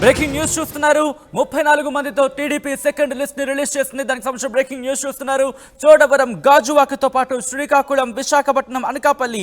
Breaking news చూస్తున్నారు. ముప్పై నాలుగు మందితో టీడీపీ సెకండ్ లిస్ట్ని రిలీజ్ చేసింది. దానికి సంబంధించిన బ్రేకింగ్ న్యూస్ చూస్తున్నారు. చోడవరం గాజువాకతో పాటు శ్రీకాకుళం విశాఖపట్నం అనకాపల్లి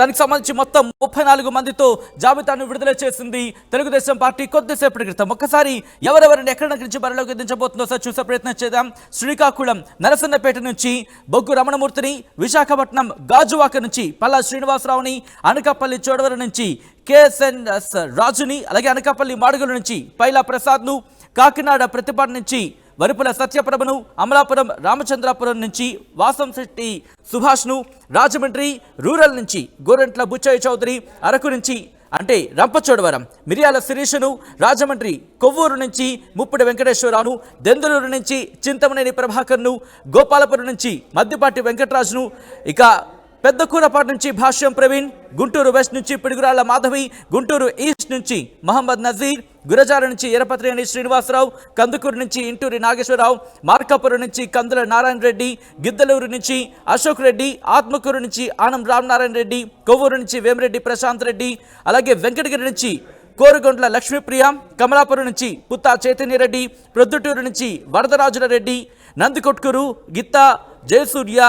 దానికి సంబంధించి మొత్తం ముప్పై నాలుగు మందితో జాబితాను విడుదల చేసింది తెలుగుదేశం పార్టీ కొద్దిసేపటి క్రితం. ఒక్కసారి ఎవరెవరిని ఎక్కడి నుంచి బరిలోకి దించబోతుందో సార్ చూసే ప్రయత్నం చేద్దాం. శ్రీకాకుళం నరసన్నపేట నుంచి బొగ్గు రమణమూర్తిని విశాఖపట్నం గాజువాక నుంచి పల్లా శ్రీనివాసరావుని అనకాపల్లి చోడవరం నుంచి కేఎస్ఎన్ఎస్ రాజుని అలాగే అనకాపల్లి మాడుగుల నుంచి పైలా ప్రసాద్ను కాకినాడ ప్రతిపాడు నుంచి వరుపుల సత్యప్రభను అమలాపురం రామచంద్రాపురం నుంచి వాసం శెట్టి సుభాష్ను రాజమండ్రి రూరల్ నుంచి గోరంట్ల బుచ్చయ్య చౌదరి అరకు నుంచి అంటే రంపచోడవరం మిరియాల శిరీషను రాజమండ్రి కొవ్వూరు నుంచి ముప్పుడు వెంకటేశ్వరరావును దెందులూరు నుంచి చింతమనేని ప్రభాకర్ను గోపాలపురం నుంచి మద్దిపాటి వెంకటరాజును ఇక పెద్ద కూరపాటి నుంచి భాష్యం ప్రవీణ్ గుంటూరు వెస్ట్ నుంచి పిడుగురాళ్ళ మాధవి గుంటూరు ఈస్ట్ నుంచి మహమ్మద్ నజీర్ గురజాల నుంచి ఎరపత్రేని శ్రీనివాసరావు కందుకూరు నుంచి ఇంటూరి నాగేశ్వరరావు మార్కాపురం నుంచి కందుల నారాయణ రెడ్డి గిద్దలూరు నుంచి అశోక్ రెడ్డి ఆత్మకూరు నుంచి ఆనం రామనారాయణ రెడ్డి కొవ్వూరు నుంచి వేమిరెడ్డి ప్రశాంత్ రెడ్డి అలాగే వెంకటగిరి నుంచి కోరుగొండ్ల లక్ష్మీప్రియ కమలాపురం నుంచి పుత్తా చైతన్యరెడ్డి ప్రొద్దుటూరు నుంచి వరదరాజుల రెడ్డి నందికొట్కూరు గిత్తా జయసూర్య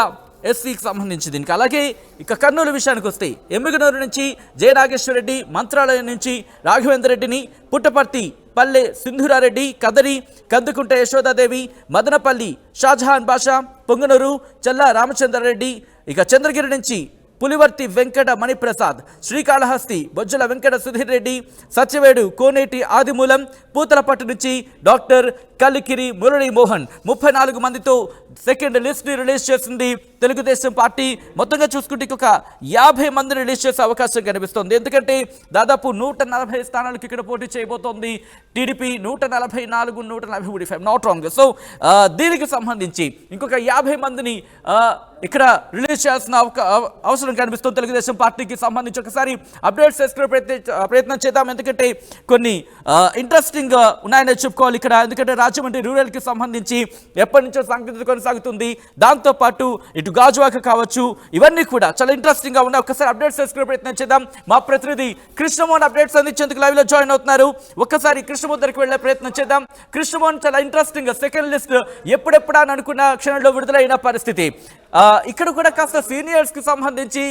ఎస్సీకి సంబంధించి దీనికి అలాగే ఇక కర్నూలు విషయానికి వస్తే ఎమ్మిగనూరు నుంచి జయనాగేశ్వరరెడ్డి మంత్రాలయం నుంచి రాఘవేంద్ర రెడ్డిని పుట్టపర్తి పల్లె సింధురారెడ్డి కదరి కందుకుంట యశోదాదేవి మదనపల్లి షాజహాన్ బాషా పొంగనూరు చల్లా రామచంద్రారెడ్డి ఇక చంద్రగిరి నుంచి పులివర్తి వెంకట మణిప్రసాద్ శ్రీకాళహస్తి బొజ్జల వెంకట సుధీర్ రెడ్డి సత్యవేడు కోనేటి ఆదిమూలం పూతలపట్టు నుంచి డాక్టర్ కలికిరి మురళీమోహన్ ముప్పై నాలుగు మందితో సెకండ్ లిస్ట్ని రిలీజ్ చేసింది తెలుగుదేశం పార్టీ. మొత్తంగా చూసుకుంటే ఒక యాభై మందిని రిలీజ్ చేసే అవకాశం కనిపిస్తోంది. ఎందుకంటే దాదాపు నూట నలభై స్థానాలకు ఇక్కడ పోటీ చేయబోతోంది టీడీపీ నూట నలభై నాలుగు నూట నలభై ఒకటి ఫైవ్ నాట్ రాంగ్ సో దీనికి సంబంధించి ఇంకొక యాభై మందిని ఇక్కడ రిలీజ్ చేయాల్సిన అవసరం కనిపిస్తుంది. తెలుగుదేశం పార్టీకి సంబంధించి ఒకసారి అప్డేట్స్ చేసుకునే ప్రయత్నం ప్రయత్నం చేద్దాం. ఎందుకంటే కొన్ని ఇంట్రెస్టింగ్ ఉన్నాయని చెప్పుకోవాలి ఇక్కడ. ఎందుకంటే రాజమండ్రి రూరల్కి సంబంధించి ఎప్పటి నుంచో సంగతి కొనసాగుతుంది. దాంతోపాటు ఇటు గాజువాక కావచ్చు ఇవన్నీ కూడా చాలా ఇంట్రెస్టింగ్గా ఉన్నాయి. ఒకసారి అప్డేట్స్ చేసుకునే ప్రయత్నం చేద్దాం. మా ప్రతినిధి కృష్ణమోహన్ అప్డేట్స్ అందించేందుకు లైవ్లో జాయిన్ అవుతున్నారు. ఒక్కసారి కృష్ణమోహన్ దగ్గరికి వెళ్ళే ప్రయత్నం చేద్దాం. కృష్ణమోహన్ చాలా ఇంట్రెస్టింగ్ సెకండ్ లిస్ట్ ఎప్పుడెప్పుడా అని అనుకున్న క్షణంలో విడుదలైన పరిస్థితి. ఇక్కడ కూడా కాస్త సీనియర్స్కి సంబంధించి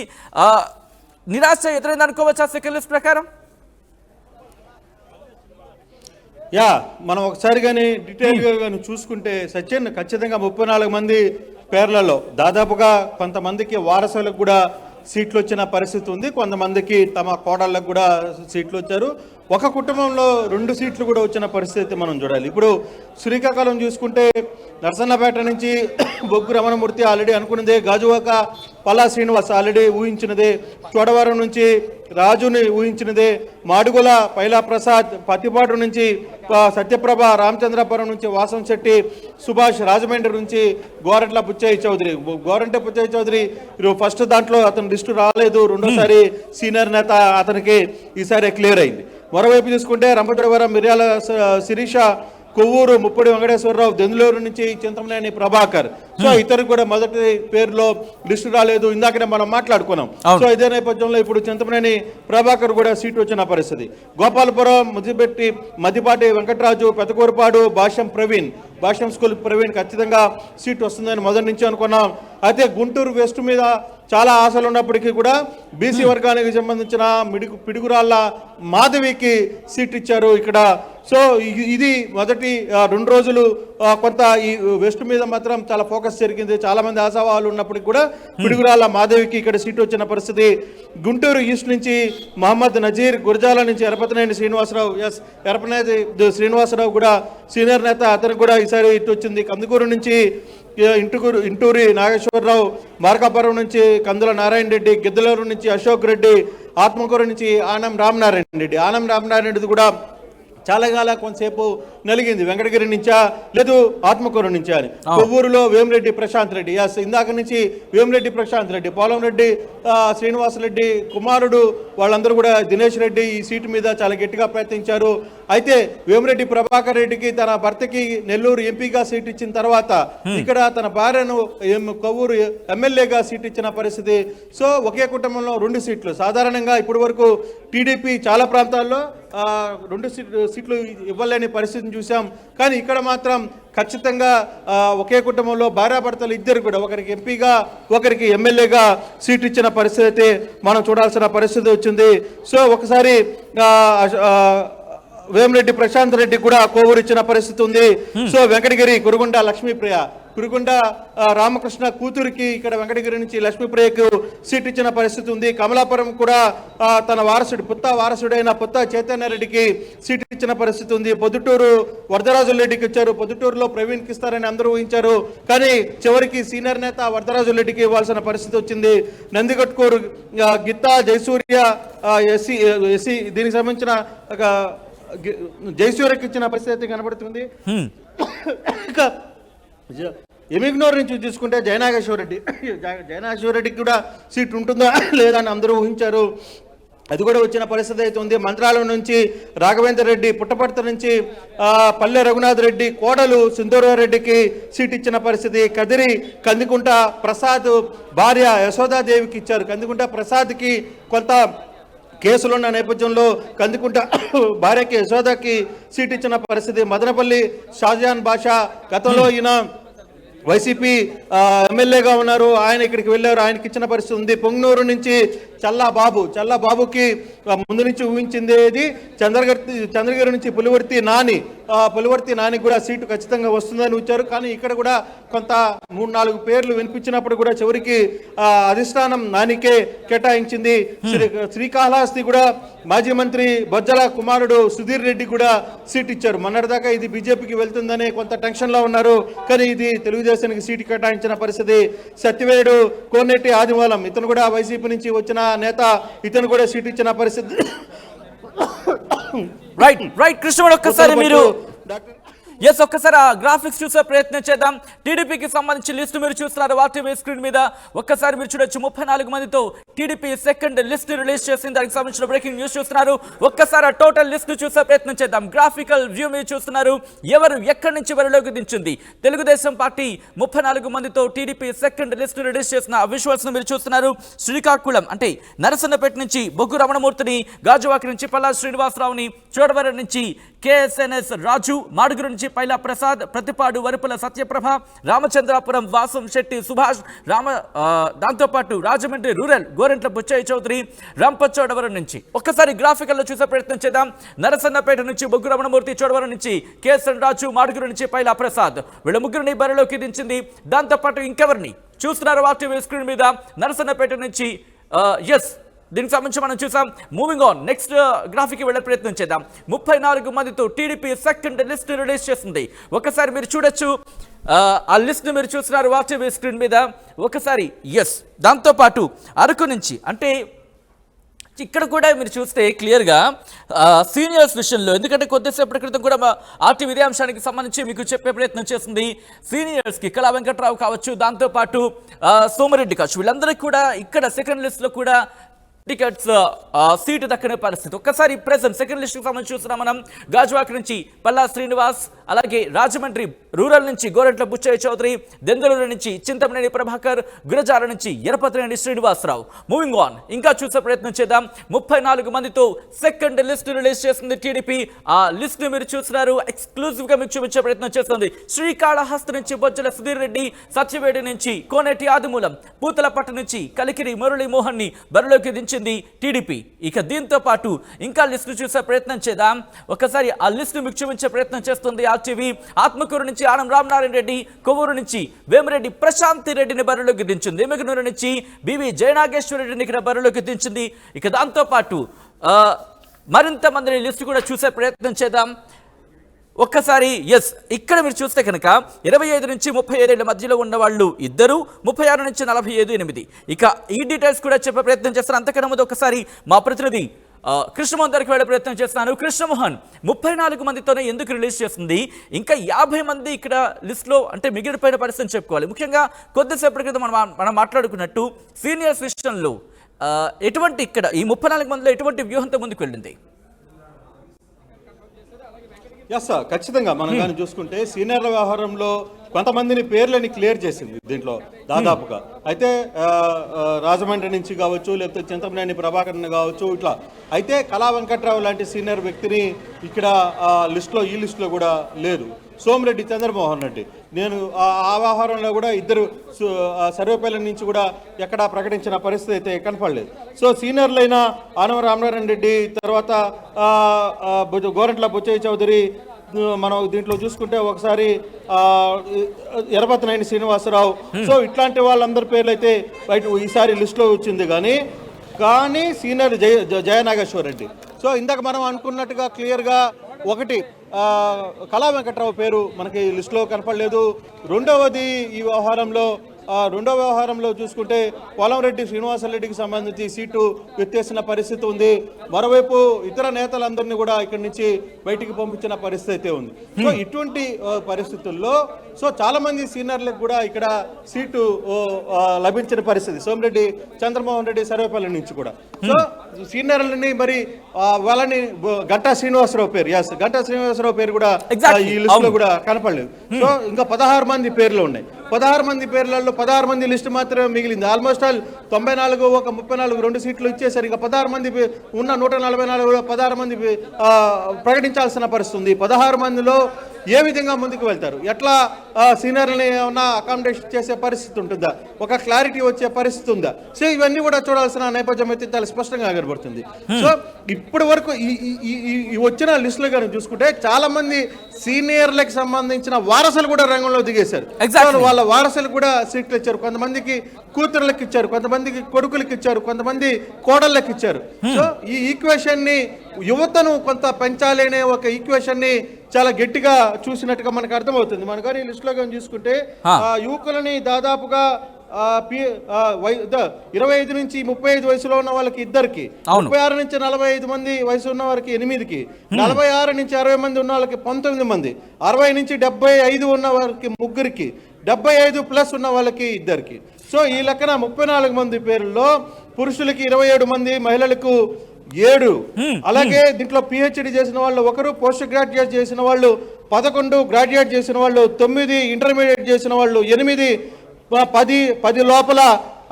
నిరాశ ఎదురైంది అనుకోవచ్చా సెకండ్ లిస్ట్ ప్రకారం? యా మనం ఒకసారి కానీ డీటెయిల్గా కానీ చూసుకుంటే సచిన్ ఖచ్చితంగా ముప్పై నాలుగు మంది పేర్లలో దాదాపుగా కొంతమందికి వారసులకు కూడా సీట్లు వచ్చిన పరిస్థితి ఉంది. కొంతమందికి తమ కోడళ్ళకు కూడా సీట్లు వచ్చారు ఒక కుటుంబంలో రెండు సీట్లు కూడా వచ్చిన పరిస్థితి మనం చూడాలి. ఇప్పుడు శ్రీకాకుళం చూసుకుంటే నరసన్నపేట నుంచి బొగ్గు రమణమూర్తి ఆల్రెడీ అనుకున్నదే గాజువాక పల్లా శ్రీనివాస్ ఆల్రెడీ ఊహించినదే. చోడవరం నుంచి రాజుని ఊహించినదే. మాడుగుల పైలా ప్రసాద్ పత్తిపాటు నుంచి సత్యప్రభ రామచంద్రపురం నుంచి వాసం శెట్టి సుభాష్ రాజమండ్రి నుంచి గోరంట్ల పుచ్చయ్య చౌదరి. గోరంట పుచ్చయ్య చౌదరి ఫస్ట్ దాంట్లో అతను లిస్టు రాలేదు. రెండోసారి సీనియర్ నేత అతనికి ఈసారి క్లియర్ అయింది. మరోవైపు చూసుకుంటే రంపచోడవరం మిర్యాల శిరీష కొవ్వూరు ముప్పడి వెంకటేశ్వరరావు దెందులూరు నుంచి చింతమనేని ప్రభాకర్. సో ఇతరు కూడా మొదటి పేరులో లిస్టు రాలేదు. ఇందాకనే మనం మాట్లాడుకున్నాం. సో ఇదే నేపథ్యంలో ఇప్పుడు చింతమనేని ప్రభాకర్ కూడా సీటు వచ్చిన పరిస్థితి. గోపాలపురం ముద్దిపెట్టి మద్దిపాటి వెంకటరాజు పెదకూరుపాడు భాష్యం ప్రవీణ్ భాష్యం స్కూల్ ప్రవీణ్ ఖచ్చితంగా సీట్ వస్తుందని మొదటి నుంచి అనుకున్నాం. అయితే గుంటూరు వెస్ట్ మీద చాలా ఆశలు ఉన్నప్పటికీ కూడా బీసీ వర్గానికి సంబంధించిన మిడుగు పిడుగురాళ్ళ మాధవికి సీట్ ఇచ్చారు ఇక్కడ. సో ఇది మొదటి రెండు రోజులు కొంత ఈ వెస్ట్ మీద మాత్రం చాలా ఫోకస్ జరిగింది. చాలా మంది ఆశావాహాలు ఉన్నప్పటికీ కూడా పిడుగురాల మాధవికి ఇక్కడ సీటు వచ్చిన పరిస్థితి. గుంటూరు ఈస్ట్ నుంచి మహమ్మద్ నజీర్ గురజాల నుంచి ఎరపతినేని శ్రీనివాసరావు ఎస్ ఎరపనేది శ్రీనివాసరావు కూడా సీనియర్ నేత అతనికి కూడా ఈసారి ఇటు వచ్చింది. కందుకూరు నుంచి ఇంటుకూరు ఇంటూరి నాగేశ్వరరావు మార్కాపురం నుంచి కందుల నారాయణ రెడ్డి గిద్దలూరు నుంచి అశోక్ రెడ్డి ఆత్మకూరు నుంచి ఆనం రామనారాయణ రెడ్డి. ఆనం రామనారాయణ రెడ్డి కూడా చాలా కాల కొంతసేపు నలిగింది. వెంకటగిరి నుంచా లేదు ఆత్మకూరు నుంచా అని. కొవ్వూరులో వేమిరెడ్డి ప్రశాంత్ రెడ్డి. ఎస్ ఇందాక నుంచి వేమిరెడ్డి ప్రశాంత్ రెడ్డి పోలం రెడ్డి శ్రీనివాసరెడ్డి కుమారుడు వాళ్ళందరూ కూడా దినేష్ రెడ్డి ఈ సీటు మీద చాలా గట్టిగా ప్రయత్నించారు. అయితే వేమిరెడ్డి ప్రభాకర్ రెడ్డికి తన భర్తకి నెల్లూరు ఎంపీగా సీట్ ఇచ్చిన తర్వాత ఇక్కడ తన భార్యను ఎం- కొవ్వూరు ఎమ్మెల్యేగా సీట్ ఇచ్చిన పరిస్థితి. సో ఒకే కుటుంబంలో రెండు సీట్లు. సాధారణంగా ఇప్పటి వరకు టీడీపీ చాలా ప్రాంతాల్లో రెండు సీట్లు సీట్లు ఇవ్వలేని పరిస్థితిని చూసాం కానీ ఇక్కడ మాత్రం ఖచ్చితంగా ఒకే కుటుంబంలో భార్యాభర్తలు ఇద్దరు కూడా ఒకరికి ఎంపీగా ఒకరికి ఎమ్మెల్యేగా సీట్ ఇచ్చిన పరిస్థితి అయితే మనం చూడాల్సిన పరిస్థితి వచ్చింది. సో ఒకసారి వేమిరెడ్డి ప్రశాంత్ రెడ్డి కూడా కోవూరు ఇచ్చిన పరిస్థితి ఉంది. సో వెంకటగిరి కురుగుండ లక్ష్మీప్రియ కురుగుండ ఆ, రామకృష్ణ కూతురికి ఇక్కడ వెంకటగిరి నుంచి లక్ష్మీప్రియకు సీట్ ఇచ్చిన పరిస్థితి ఉంది. కమలాపురం కూడా తన వారసుడు పుత్త వారసుడైన పుత్త చైతన్య రెడ్డికి సీట్ ఇచ్చిన పరిస్థితి ఉంది. పొద్దుటూరు వరదరాజుల రెడ్డికి ఇచ్చారు. పొద్దుటూరులో ప్రవీణ్కి ఇస్తారని అందరూ ఊహించారు. కానీ చివరికి సీనియర్ నేత వరదరాజుల రెడ్డికి ఇవ్వాల్సిన పరిస్థితి వచ్చింది. నందిగట్కూరు ఆ, గిత్తా జయసూర్య ఎస్సీ ఎస్సీ దీనికి సంబంధించిన జయసూర్యకి ఇచ్చిన పరిస్థితి కనబడుతుంది. ఎమిగ్నోర్ నుంచి చూసుకుంటే జయనాగేశ్వర రెడ్డి. జయనాగేశ్వర రెడ్డికి కూడా సీట్ ఉంటుందా? లేదా అని అందరూ ఊహించారు. అది కూడా వచ్చిన పరిస్థితి అయితే ఉంది. మంత్రాలయం నుంచి రాఘవేంద్ర రెడ్డి పుట్టపర్త నుంచి పల్లె రఘునాథ్ రెడ్డి కోడలు సింధూరారెడ్డికి సీట్ ఇచ్చిన పరిస్థితి. కదిరి కందికుంట ప్రసాద్ భార్య యశోదాదేవికి ఇచ్చారు. కందికుంట ప్రసాద్కి కొంత కేసులున్న నేపథ్యంలో కందుకుంట భార్యకి యశోదకి సీట్ ఇచ్చిన పరిస్థితి. మదనపల్లి షాజహాన్ బాషా గతంలో ఈయన వైసీపీ ఎమ్మెల్యేగా ఉన్నారు. ఆయన ఇక్కడికి వెళ్ళారు. ఆయనకి ఇచ్చిన పరిస్థితి ఉంది. పొంగనూరు నుంచి చల్లా బాబు చల్లా బాబుకి ఆ, ముందు నుంచి ఊహించింది ఏది చంద్రగర్తి చంద్రగిరి నుంచి పులివర్తి నాని పులివర్తి నాని కూడా సీటు ఖచ్చితంగా వస్తుందని వచ్చారు. కానీ ఇక్కడ కూడా కొంత మూడు నాలుగు పేర్లు వినిపించినప్పుడు కూడా చివరికి ఆ, అధిష్టానం నానికే కేటాయించింది. శ్రీ శ్రీకాళహస్తి కూడా మాజీ మంత్రి బొజ్జల కుమారుడు సుధీర్ రెడ్డి కూడా సీట్ ఇచ్చారు. మొన్నటిదాకా ఇది బీజేపీకి వెళ్తుందని కొంత టెన్షన్లో ఉన్నారు. కానీ ఇది తెలుగుదేశానికి సీటు కేటాయించిన పరిస్థితి. సత్యవేడు కోనేటి ఆదివాలం ఇతను కూడా వైసీపీ నుంచి వచ్చిన నేత ఇతను కూడా సీట్ ఇచ్చిన పరిస్థితి రైట్ రైట్ కృష్ణుడు ఒక్కసారి మీరు డాక్టర్ ఎస్ ఒక్కసారి ఆ గ్రాఫిక్స్ చూసే ప్రయత్నం చేద్దాం. టీడీపీకి సంబంధించి లిస్ట్ మీరు చూస్తున్నారు. వాటి స్క్రీన్ మీద ఒక్కసారి మీరు చూడొచ్చు. ముప్పై నాలుగు మందితో టీడీపీ సెకండ్ లిస్ట్ రిలీజ్ చేసింది. దానికి సంబంధించిన బ్రేకింగ్ న్యూస్ చూస్తున్నారు. ఒక్కసారి ఆ టోటల్ లిస్ట్ చూసే ప్రయత్నం చేద్దాం. గ్రాఫికల్ వ్యూ మీరు చూస్తున్నారు. ఎవరు ఎక్కడి నుంచి వరిలోకి దించింది? తెలుగుదేశం పార్టీ ముప్పై నాలుగు మందితో టీడీపీ సెకండ్ లిస్ట్ రిలీజ్ చేసిన విజువల్స్ మీరు చూస్తున్నారు. శ్రీకాకుళం అంటే నరసన్నపేట నుంచి బొగ్గు రమణమూర్తిని గాజువాక నుంచి పల్లా శ్రీనివాసరావుని చోడవరం నుంచి కేఎస్ఎన్ఎస్ రాజు మాడుగురు నుంచి పైలా ప్రసాద్ ప్రతిపాడు వరుపుల సత్యప్రభ రామచంద్రాపురం వాసం శెట్టి సుభాష్ రామ దాంతోపాటు రాజమండ్రి రూరల్ గోరెంట్ల బుచ్చయ్య చౌదరి రంపచోడవరం నుంచి. ఒక్కసారి గ్రాఫికల్లో చూసే ప్రయత్నం చేద్దాం. నరసన్నపేట నుంచి బొగ్గు రమణమూర్తి చోడవరం నుంచి కేఎస్ఎన్ రాజు మాడుగురు నుంచి పైలా ప్రసాద్. వీళ్ళ ముగ్గురిని బరిలోకి దించింది దాంతోపాటు ఇంకెవరిని? చూస్తున్నారు వాటి స్క్రీన్ మీద నరసన్నపేట నుంచి ఎస్ దీనికి సంబంధించి మనం చూసాం. మూవింగ్ ఆన్ నెక్స్ట్ గ్రాఫిక్కి వెళ్ళే ప్రయత్నం చేద్దాం. ముప్పై నాలుగు మందితో టీడీపీ సెకండ్ లిస్ట్ రిలీజ్ చేస్తుంది ఒకసారి మీరు చూడొచ్చు. ఆ, లిస్ట్ని మీరు చూస్తున్నారు వాటి స్క్రీన్ మీద. ఒకసారి ఎస్ దాంతోపాటు అరకు నుంచి అంటే ఇక్కడ కూడా మీరు చూస్తే క్లియర్గా సీనియర్స్ విషయంలో ఎందుకంటే కొద్దిసేపటి క్రితం కూడా మా ఆర్టీ ఇదే అంశానికి సంబంధించి మీకు చెప్పే ప్రయత్నం చేస్తుంది సీనియర్స్కి కళా వెంకట్రావు కావచ్చు. దాంతోపాటు సోమరెడ్డి కావచ్చు. వీళ్ళందరికీ కూడా ఇక్కడ సెకండ్ లిస్ట్లో కూడా టికెట్స్ uh, సీటు దక్కని పరిస్థితి. ఒక్కసారి ప్రెసెంట్ సెకండ్ లిస్ట్కి సంబంధించి చూస్తున్నాం మనం. గాజువాక నుంచి పల్లా శ్రీనివాస్ అలాగే రాజమండ్రి రూరల్ నుంచి గోరెంట్ల బుచ్చయ్య చౌదరి దెందలూరు నుంచి చింతమనేని ప్రభాకర్ గురజాల నుంచి ఎరపతినేని శ్రీనివాసరావు. మూవింగ్ ఆన్ ఇంకా చూసే ప్రయత్నం చేద్దాం. ముప్పై నాలుగు మందితో సెకండ్ లిస్ట్ రిలీజ్ చేస్తుంది టీడీపీ. ఆ లిస్ట్ మీరు చూస్తున్నారు. ఎక్స్క్లూజివ్గా మీకు చూపించే ప్రయత్నం చేస్తుంది. శ్రీకాళహస్తి నుంచి బొజ్జల సుధీర్ రెడ్డి సత్యవేడి నుంచి కోనేటి ఆదిమూలం పూతలపట్టు నుంచి కలికిరి మురళీ మోహన్ని బరిలోకి దించింది టీడీపీ. ఇక దీంతో పాటు ఇంకా లిస్టు చూసే ప్రయత్నం చేద్దాం. ఒకసారి ఆ లిస్టును మీకు చూపించే ప్రయత్నం చేస్తుంది ఆర్టీవీ. ఆత్మకూరు నుంచి ఆనం రామనారాయణ రెడ్డి కొవ్వూరు నుంచి వేమిరెడ్డి ప్రశాంతి రెడ్డిని బరిలోకి దించింది. ఎమ్మిగనూరు నుంచి బివి జయనాగేశ్వర రెడ్డిని ఇక్కడ బరిలోకి దించింది. ఇక దాంతో పాటు మరింత మందిని లిస్టు కూడా చూసే ప్రయత్నం చేద్దాం. ఒక్కసారి ఎస్ ఇక్కడ మీరు చూస్తే కనుక ఇరవై ఐదు నుంచి ముప్పై ఐదేళ్ళ మధ్యలో ఉన్న వాళ్ళు ఇద్దరు ముప్పై ఆరు నుంచి నలభై ఐదు ఎనిమిది. ఇక ఈ డీటెయిల్స్ కూడా చెప్పే ప్రయత్నం చేస్తారు అంతకన్నా ముందు ఒకసారి మా ప్రతినిధి కృష్ణమోహన్ దగ్గరికి వెళ్ళే ప్రయత్నం చేస్తున్నాను. కృష్ణమోహన్ ముప్పై నాలుగు మందితోనే ఎందుకు రిలీజ్ చేస్తుంది? ఇంకా యాభై మంది ఇక్కడ లిస్ట్లో అంటే మిగిలిపోయిన పరిస్థితిని చెప్పుకోవాలి. ముఖ్యంగా కొద్దిసేపటి క్రితం మనం మనం మాట్లాడుకున్నట్టు సీనియర్స్ విషయంలో ఎటువంటి ఇక్కడ ఈ ముప్పై నాలుగు మందిలో ఎటువంటి వ్యూహంతో ముందుకు వెళ్ళింది? ఎస్ సార్ ఖచ్చితంగా మనం కానీ చూసుకుంటే సీనియర్ల వ్యవహారంలో కొంతమందిని పేర్లని క్లియర్ చేసింది దీంట్లో దాదాపుగా. అయితే ఆ, ఆ, రాజమండ్రి నుంచి కావచ్చు లేకపోతే చింతమనేని ప్రభాకరన్ కావచ్చు ఇట్లా. అయితే కళా వెంకట్రావు లాంటి సీనియర్ వ్యక్తిని ఇక్కడ లిస్టులో ఈ లిస్టులో కూడా లేదు. సోమిరెడ్డి చంద్రమోహన్ రెడ్డి. నేను ఆ వ్యవహారంలో కూడా ఇద్దరు సర్వేపల్లి నుంచి కూడా ఎక్కడా ప్రకటించిన పరిస్థితి అయితే కనపడలేదు. సో సీనియర్లైన ఆనవ రామనారాయణ రెడ్డి తర్వాత గోరంట్ల బుచ్చయ్య చౌదరి మనం దీంట్లో చూసుకుంటే ఒకసారి ఆ, ఎరపతినేని శ్రీనివాసరావు. సో ఇట్లాంటి వాళ్ళందరి పేర్లు అయితే బయట ఈసారి లిస్టులో వచ్చింది కానీ కానీ సీనియర్ జయ జయనాగేశ్వర రెడ్డి. సో ఇందాక మనం అనుకున్నట్టుగా క్లియర్గా ఒకటి కళా వెంకట్రావు పేరు మనకి లిస్టులో కనపడలేదు. రెండవది ఈ వ్యవహారంలో రెండో వ్యవహారంలో చూసుకుంటే పొలంరెడ్డి శ్రీనివాసరెడ్డికి సంబంధించి సీటు ఎత్తేసిన పరిస్థితి ఉంది. మరోవైపు ఇతర నేతలందరినీ కూడా ఇక్కడి నుంచి బయటికి పంపించిన పరిస్థితి అయితే ఉంది. సో ఇటువంటి పరిస్థితుల్లో సో చాలా మంది సీనియర్లకు కూడా ఇక్కడ సీటు లభించిన పరిస్థితి. సోమిరెడ్డి చంద్రమోహన్ రెడ్డి సర్వేపల్లి నుంచి కూడా. సో సీనియర్లని మరి వాళ్ళని గంటా శ్రీనివాసరావు పేరు ఎస్ గంటా శ్రీనివాసరావు పేరు కూడా. ఈ లిస్ట్లో. కూడా కనపడలేదు. సో ఇంకా పదహారు మంది పేర్లు ఉన్నాయి. పదహారు మంది పేర్లలో పదహారు మంది లిస్టు మాత్రమే మిగిలింది. ఆల్మోస్ట్ ఆల్ తొంభై నాలుగు ఒక ముప్పై నాలుగు రెండు సీట్లు ఇచ్చేసారు ఇంకా పదహారు మంది ఉన్న నూట నలభై నాలుగులో పదహారు మంది ప్రకటించాల్సిన పరిస్థితి ఉంది. పదహారు మందిలో ఏ విధంగా ముందుకు వెళ్తారు? ఎట్లా ఆ, సీనియర్లని ఏమన్నా అకామిడేషన్ చేసే పరిస్థితి ఉంటుందా? ఒక క్లారిటీ వచ్చే పరిస్థితి ఉందా? సో ఇవన్నీ కూడా చూడాల్సిన నేపథ్యం అయితే చాలా స్పష్టంగా కనబడుతుంది సో ఇప్పటి వరకు ఈ వచ్చిన లిస్టులు కానీ చూసుకుంటే చాలా మంది సీనియర్లకు సంబంధించిన వారసులు కూడా రంగంలో దిగేశారు. వాళ్ళ వారసులు కూడా సీట్లు ఇచ్చారు. కొంతమందికి కూతుర్లకు ఇచ్చారు కొంతమందికి కొడుకులకు ఇచ్చారు కొంతమంది కోడళ్ళకి ఇచ్చారు సో ఈ ఈక్వేషన్ని యువతను కొంత పెంచాలి అనే ఒక ఈక్వేషన్ని చాలా గట్టిగా చూసినట్టుగా మనకు అర్థమవుతుంది. మన కానీ లిస్ట్లో కానీ చూసుకుంటే యువకులని దాదాపుగా ఇరవై ఐదు నుంచి ముప్పై ఐదు వయసులో ఉన్న వాళ్ళకి ఇద్దరికి. ముప్పై ఆరు నుంచి నలభై ఐదు మంది వయసు ఉన్న వారికి ఎనిమిదికి నలభై ఆరు నుంచి అరవై మంది ఉన్న వాళ్ళకి పంతొమ్మిది మంది అరవై నుంచి డెబ్బై ఐదు ఉన్న వారికి ముగ్గురికి డెబ్బై ఐదు ప్లస్ ఉన్న వాళ్ళకి ఇద్దరికి. సో ఈ లెక్కన ముప్పై నాలుగు మంది పేర్లలో పురుషులకి ఇరవై ఏడు మంది మహిళలకు ఏడు. అలాగే దీంట్లో పిహెచ్డి చేసిన వాళ్ళు ఒకరు పోస్ట్ గ్రాడ్యుయేట్ చేసిన వాళ్ళు పదకొండు గ్రాడ్యుయేట్ చేసిన వాళ్ళు తొమ్మిది ఇంటర్మీడియట్ చేసిన వాళ్ళు ఎనిమిది పది పది లోపల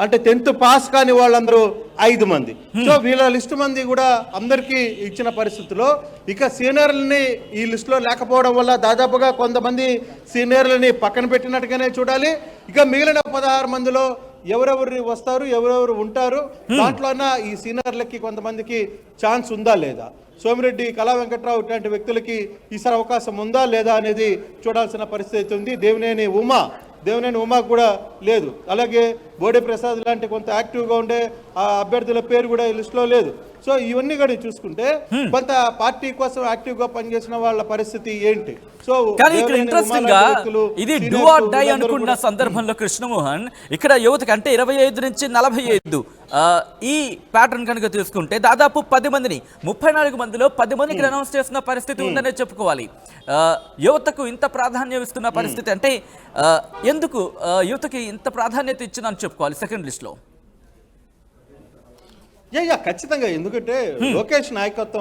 అంటే టెన్త్ పాస్ కాని వాళ్ళందరూ ఐదు మంది. సో వీళ్ళ లిస్టు మంది కూడా అందరికీ ఇచ్చిన పరిస్థితిలో ఇక సీనియర్లని ఈ లిస్టులో లేకపోవడం వల్ల దాదాపుగా కొంతమంది సీనియర్లని పక్కన పెట్టినట్టుగానే చూడాలి. ఇక మిగిలిన పదహారు మందిలో ఎవరెవరు వస్తారు ఎవరెవరు ఉంటారు దాంట్లోన ఈ సీనియర్లకి కొంతమందికి ఛాన్స్ ఉందా లేదా? సోమిరెడ్డి కళా వెంకట్రావు ఇట్లాంటి వ్యక్తులకి ఈసారి అవకాశం ఉందా లేదా అనేది చూడాల్సిన పరిస్థితి ఉంది. దేవినేని ఉమా దేవినేని ఉమా కూడా లేదు. అలాగే బోడే ప్రసాద్ లాంటి కొంత యాక్టివ్గా ఉండే ఆ అభ్యర్థుల పేరు కూడా ఈ లిస్టులో లేదు. సో ఇవన్నీ కూడా చూసుకుంటే కొంత పార్టీ కోసం యాక్టివ్గా పనిచేసిన వాళ్ళ పరిస్థితి ఏంటి? సో కానీ ఇక్కడ ఇంట్రెస్టింగ్గా ఇది డూ ఆర్ డై అనుకున్న సందర్భంలో కృష్ణమోహన్ ఇక్కడ యువతకి అంటే ఇరవై ఐదు నుంచి నలభై ఐదు ఈ ప్యాటర్న్ కనుక తీసుకుంటే దాదాపు పది మందిని ముప్పై నాలుగు మందిలో పది మందికి అనౌన్స్ చేసిన పరిస్థితి ఉందనే చెప్పుకోవాలి. యువతకు ఇంత ప్రాధాన్యం ఇస్తున్న పరిస్థితి అంటే ఎందుకు యువతకి ఇంత ప్రాధాన్యత ఇచ్చిందని చెప్పుకోవాలి సెకండ్ లిస్ట్లో? యా యా ఖచ్చితంగా. ఎందుకంటే లోకేష్ నాయకత్వం